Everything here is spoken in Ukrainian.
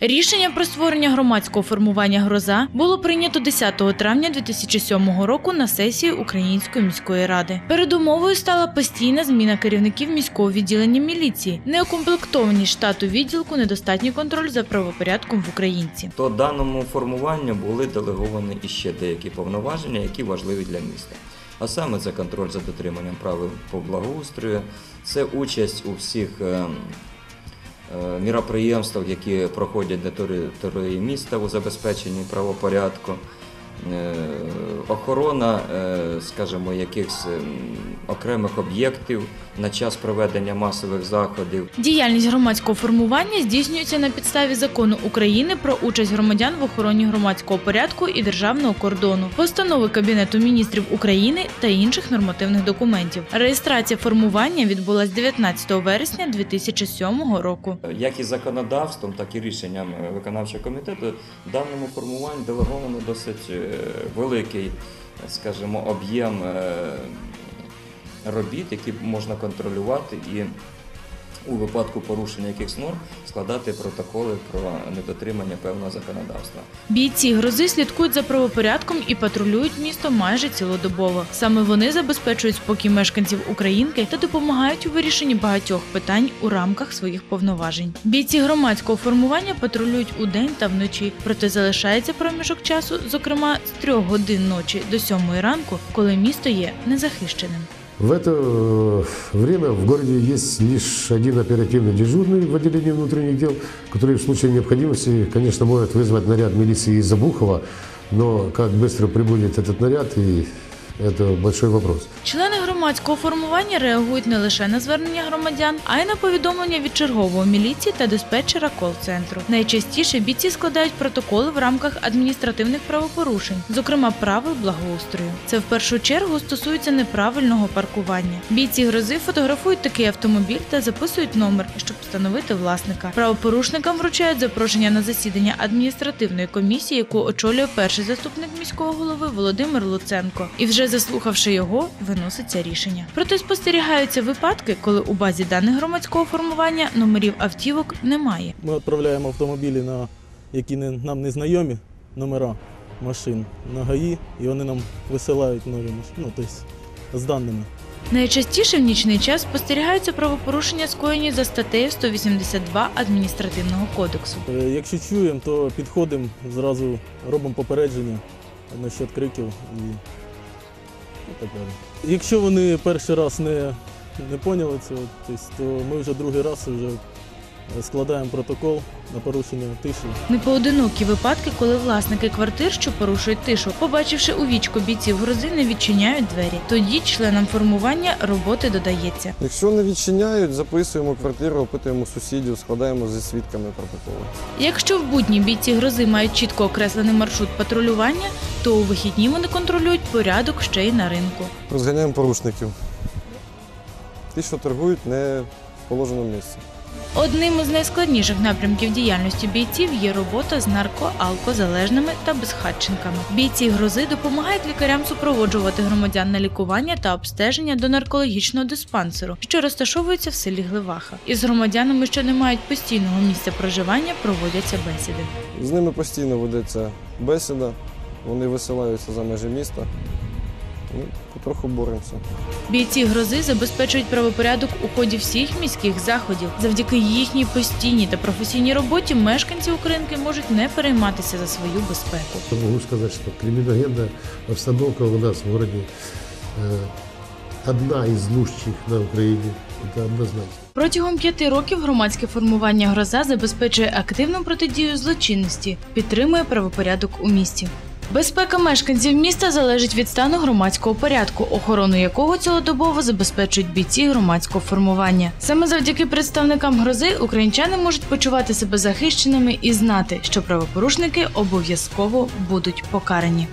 Рішення про створення громадського формування гроза було прийнято 10 травня 2007 року на сесії Української міської ради. Передумовою стала постійна зміна керівників міського відділення міліції, неукомплектованість штату відділку, недостатній контроль за правопорядком в Українці. То даному формуванню були делеговані іще деякі повноваження, які важливі для міста. А саме це контроль за дотриманням правил по благоустрою, це участь у всіх е, е, міроприємствах, які проходять на території міста у забезпеченні правопорядку, е, охорона, е, скажімо, якихось ем, окремих об'єктів на час проведення масових заходів. Діяльність громадського формування здійснюється на підставі закону України про участь громадян в охороні громадського порядку і державного кордону, постанови Кабінету міністрів України та інших нормативних документів. Реєстрація формування відбулась 19 вересня 2007 року. Як і законодавством, так і рішенням е, виконавчого комітету даному формуванню делеговано досить е, великий, скажімо, об'єм е, робіт, які можна контролювати і у випадку порушення якихось норм складати протоколи про недотримання певного законодавства. Бійці грози слідкують за правопорядком і патрулюють місто майже цілодобово. Саме вони забезпечують спокій мешканців Українки та допомагають у вирішенні багатьох питань у рамках своїх повноважень. Бійці громадського формування патрулюють удень та вночі, проте залишається проміжок часу, зокрема з трьох годин ночі до сьомої ранку, коли місто є незахищеним. В это э, время в городе есть лишь один оперативный дежурный в отделении внутренних дел, который в случае необходимости, конечно, может вызвать наряд милиции из Обухова, но как быстро прибудет этот наряд, и это большой вопрос. Члени громадського формування реагують не лише на звернення громадян, а й на повідомлення від чергового міліції та диспетчера кол-центру. Найчастіше бійці складають протоколи в рамках адміністративних правопорушень, зокрема правил благоустрою. Це в першу чергу стосується неправильного паркування. Бійці грози фотографують такий автомобіль та записують номер, щоб встановити власника. Правопорушникам вручають запрошення на засідання адміністративної комісії, яку очолює перший заступник міського голови Володимир Луценко. І вже заслухавши його, виноситься рішення. Проте спостерігаються випадки, коли у базі даних громадського формування номерів автівок немає. Ми відправляємо автомобілі, на які не, нам не знайомі номера машин на ГАІ, і вони нам висилають нові машини, ну, тобто з даними. Найчастіше в нічний час спостерігаються правопорушення, скоєні за статтею 182 адміністративного кодексу. Е, Якщо чуємо, то підходимо, зразу робимо попередження насчет криків і, далі. Якщо вони перший раз не, не поняли цього, то ми вже другий раз вже складаємо протокол на порушення тиші. Непоодинокі випадки, коли власники квартир, що порушують тишу, побачивши у вічко бійців грози, не відчиняють двері. Тоді членам формування роботи додається. Якщо не відчиняють, записуємо квартиру, опитуємо сусідів, складаємо зі свідками протоколи. Якщо в будні бійці грози мають чітко окреслений маршрут патрулювання, то у вихідні вони контролюють порядок ще й на ринку. Розганяємо порушників. Ті, що торгують не в положеному місці. Одним із найскладніших напрямків діяльності бійців є робота з нарко-алкозалежними та безхатченками. Бійці грози допомагають лікарям супроводжувати громадян на лікування та обстеження до наркологічного диспансеру, що розташовується в селі Гливаха. Із громадянами, що не мають постійного місця проживання, проводяться бесіди. З ними постійно ведеться бесіда, вони висилаються за межі міста. Ми потроху боремося. Бійці грози забезпечують правопорядок у ході всіх міських заходів. Завдяки їхній постійній та професійній роботі мешканці Українки можуть не перейматися за свою безпеку. Могу сказать, что криминогенная обстановка у нас в городе э, одна из лучших на Украине. Это однозначно. Протягом п'яти років громадське формування гроза забезпечує активну протидію злочинності, підтримує правопорядок у місті. Безпека мешканців міста залежить від стану громадського порядку, охорону якого цілодобово забезпечують бійці громадського формування. Саме завдяки представникам грози українчани можуть почувати себе захищеними і знати, що правопорушники обов'язково будуть покарані.